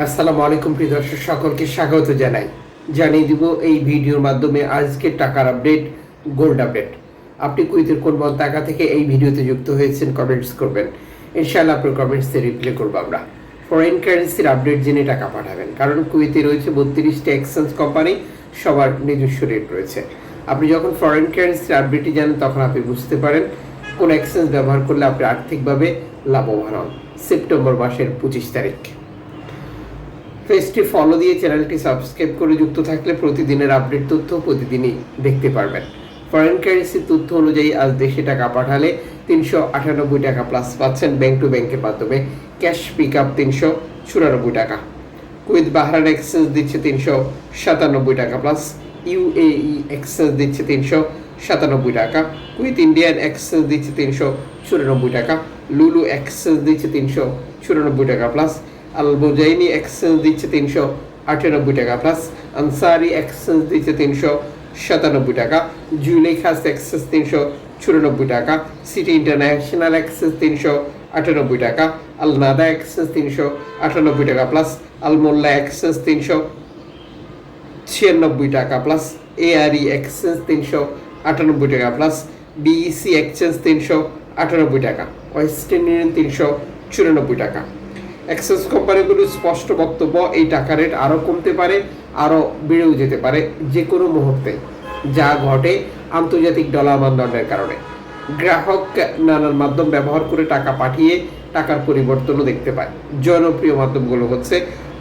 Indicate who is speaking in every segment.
Speaker 1: আসসালামু আলাইকুম প্রিয় দর্শক, সকলকে স্বাগত জানাই। জানিয়ে দিব এই ভিডিওর মাধ্যমে আজকের টাকার আপডেট গোল্ড আপডেট আপনি কুইতের কোন কোন টাকা থেকে এই ভিডিওতে যুক্ত হয়েছেন কমেন্টস করবেন। ইনশাআল্লাহ আপনার কমেন্টসে রিপ্লাই করব আমরা। ফরেন কারেন্সির আপডেট জেনে টাকা পাঠাবেন, কারণ কুইতে রয়েছে বত্রিশটা এক্সচেঞ্জ কোম্পানি সবার নিজস্ব রেট রয়েছে। আপনি যখন ফরেন কারেন্সির আপডেটটি জানেন, তখন আপনি বুঝতে পারেন কোন এক্সচেঞ্জ ব্যবহার করলে আপনি আর্থিকভাবে লাভবান হন। সেপ্টেম্বর মাসের পঁচিশ তারিখ। পেজটি ফলো দিয়ে চ্যানেলটি সাবস্ক্রাইব করে যুক্ত থাকলে প্রতিদিনের আপডেট তথ্য প্রতিদিনই দেখতে পারবেন। ফরেন কারেন্সির তথ্য অনুযায়ী আজ দেশে টাকা পাঠালে তিনশো আটানব্বই টাকা প্লাস পাচ্ছেন ব্যাংক টু ব্যাংকের মাধ্যমে। ক্যাশ পিক আপ তিনশো চুরানব্বই টাকা। কুইথ বাহরান এক্সচেঞ্জ দিচ্ছে তিনশো সাতানব্বই টাকা প্লাস ইউএই এক্সচেঞ্জ দিচ্ছে তিনশো সাতানব্বই টাকা। কুইথ ইন্ডিয়ান এক্সচেঞ্জ দিচ্ছে তিনশো চুরানব্বই টাকা। লুলু এক্সচেঞ্জ দিচ্ছে তিনশো চুরানব্বই টাকা প্লাস আলবোজাইনি এক্সচেঞ্জ দিচ্ছে তিনশো আটানব্বই টাকা প্লাস আনসারি এক্সচেঞ্জ দিচ্ছে তিনশো সাতানব্বই টাকা জুলেখাস এক্সচেঞ্জ তিনশো চুরানব্বই টাকা সিটি ইন্টারন্যাশনাল এক্সচেঞ্জ তিনশো আটানব্বই টাকা আল নাদা এক্সচেঞ্জ তিনশো আটানব্বই টাকা প্লাস আল মোল্লা এক্সচেঞ্জ তিনশো ছিয়ানব্বই টাকা প্লাস এআরই এক্সচেঞ্জ তিনশো আটানব্বই টাকা প্লাস বিইসি এক্সচেঞ্জ তিনশো আটানব্বই টাকা ওয়েস্টার্ন ইউনিয়ন তিনশো চুরানব্বই টাকা। এক্সেস কোম্পানিগুলোর স্পষ্ট বক্তব্য, এই টাকা রেট আরও কমতে পারে আরও বেড়েও যেতে পারে যে কোনো মুহূর্তে, যা ঘটে আন্তর্জাতিক ডলার মানদণ্ডের কারণে। গ্রাহক নানান মাধ্যম ব্যবহার করে টাকা পাঠিয়ে টাকার পরিবর্তনও দেখতে পায়। জনপ্রিয় মাধ্যমগুলো হচ্ছে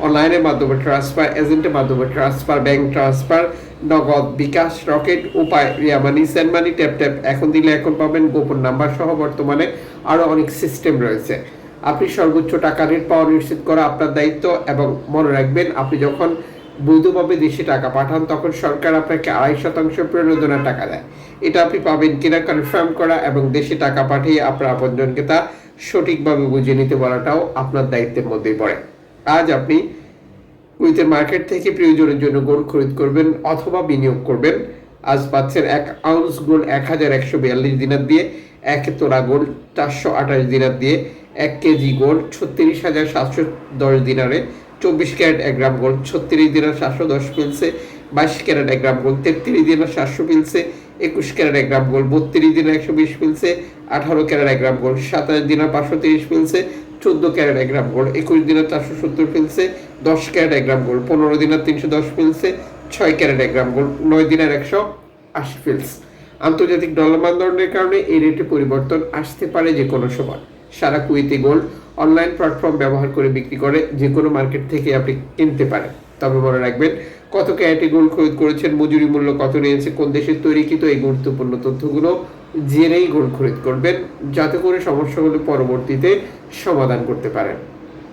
Speaker 1: অনলাইনের মাধ্যমে ট্রান্সফার এজেন্টের মাধ্যমে transfer bank transfer Nagad bKash Rocket Upay Ria money send money tap tap এখন দিলে এখন পাবেন গোপন নাম্বার সহ বর্তমানে আরও অনেক সিস্টেম রয়েছে। আপনি সর্বোচ্চ টাকা রেট পাওয়া নিশ্চিত করা আপনার দায়িত্ব এবং মনে রাখবেন, আপনি যখন বৈধভাবে দেশে টাকা পাঠান, তখন সরকার আপনাকে আড়াই শতাংশ প্রণোদনার টাকা দেয়। এটা আপনি পাবেন কিনা কনফার্ম করা এবং দেশে টাকা পাঠিয়ে আপনার আপনজনকে তা সঠিকভাবে বুঝে নিতে বলাটাও আপনার দায়িত্বের মধ্যেই পড়ে। আজ আপনি কুইতের মার্কেট থেকে প্রিয়জনের জন্য গোল্ড খরিদ করবেন অথবা বিনিয়োগ করবেন। আজ পাচ্ছেন এক আউন্স গোল্ড এক হাজার একশো বিয়াল্লিশ দিনার দিয়ে, এক তোলা গোল্ড চারশো আঠাশ দিনার দিয়ে এক কেজি গোল্ড ছত্রিশ হাজার সাতশো দশ দিনারে, চব্বিশ ক্যারেট এক গ্রাম গোল্ড ছত্রিশ দিনার সাতশো দশ পিলসে বাইশ ক্যারেট এক গ্রাম গোল্ড তেত্রিশ দিনার সাতশো পিলসে একুশ ক্যারেট এক গ্রাম গোল্ড বত্রিশ দিনের একশো বিশ পিলসে আঠারো ক্যারেট এক গ্রাম গোল্ড সাতাশ দিনের পাঁচশো তিরিশ পিলসে চোদ্দ ক্যারেট এক গ্রাম গোল্ড একুশ দিনের চারশো সত্তর পিলসে দশ ক্যারেট এক গ্রাম গোল্ড পনেরো দিনের তিনশো দশ পিলসে ছয় ক্যারেট এক গ্রাম গোল্ড নয় দিনের একশো আশি পিলস আন্তর্জাতিক ডলার মানদণ্ডের কারণে এই রেটে পরিবর্তন আসতে পারে যে কোনো সময়। সারা কুইতে গোল্ড অনলাইন প্ল্যাটফর্ম ব্যবহার করে বিক্রি করে যে কোনো মার্কেট থেকে আপনি কিনতে পারেন। তবে মনে রাখবেন, কত ক্যারেটে গোল্ড খরিদ করেছেন, মজুরি মূল্য কত নিয়েছে, কোন দেশের তৈরিকৃত এই গুরুত্বপূর্ণ তথ্যগুলো জেনেই গোল্ড খরিদ করবেন, যাতে করে সমস্যাগুলো পরবর্তীতে সমাধান করতে পারেন।